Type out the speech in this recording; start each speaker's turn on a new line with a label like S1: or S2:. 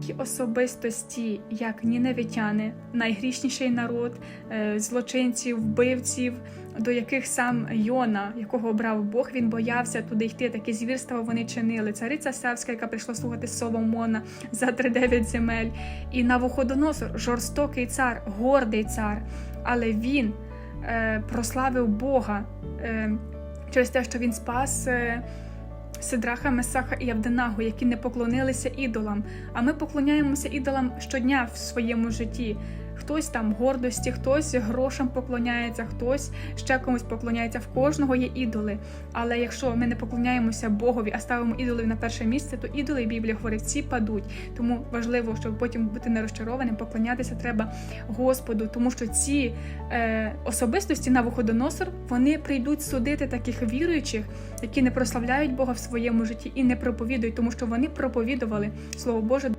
S1: Такі особистості, як ніневитяни, найгрішніший народ, е, злочинців, вбивців, до яких сам Йона, якого обрав Бог, він боявся туди йти. Такі звірства вони чинили. Цариця Севська, яка прийшла слухати Соломона за тридев'ять земель, і Навуходоносор, жорстокий цар, гордий цар, але він е, прославив Бога е, через те, що він спас. Е, Сидраха, Месаха і Авденагу, які не поклонилися ідолам. А ми поклоняємося ідолам щодня в своєму житті. Хтось там гордості, хтось грошам поклоняється, хтось ще комусь поклоняється. В кожного є ідоли. Але якщо ми не поклоняємося Богові, а ставимо ідолів на перше місце, то ідоли Біблія говорить, всі падуть. Тому важливо, щоб потім бути не розчарованим, поклонятися треба Господу, тому що ці е, особистості на виходоносор вони прийдуть судити таких віруючих, які не прославляють Бога в своєму житті і не проповідують, тому що вони проповідували Слово Боже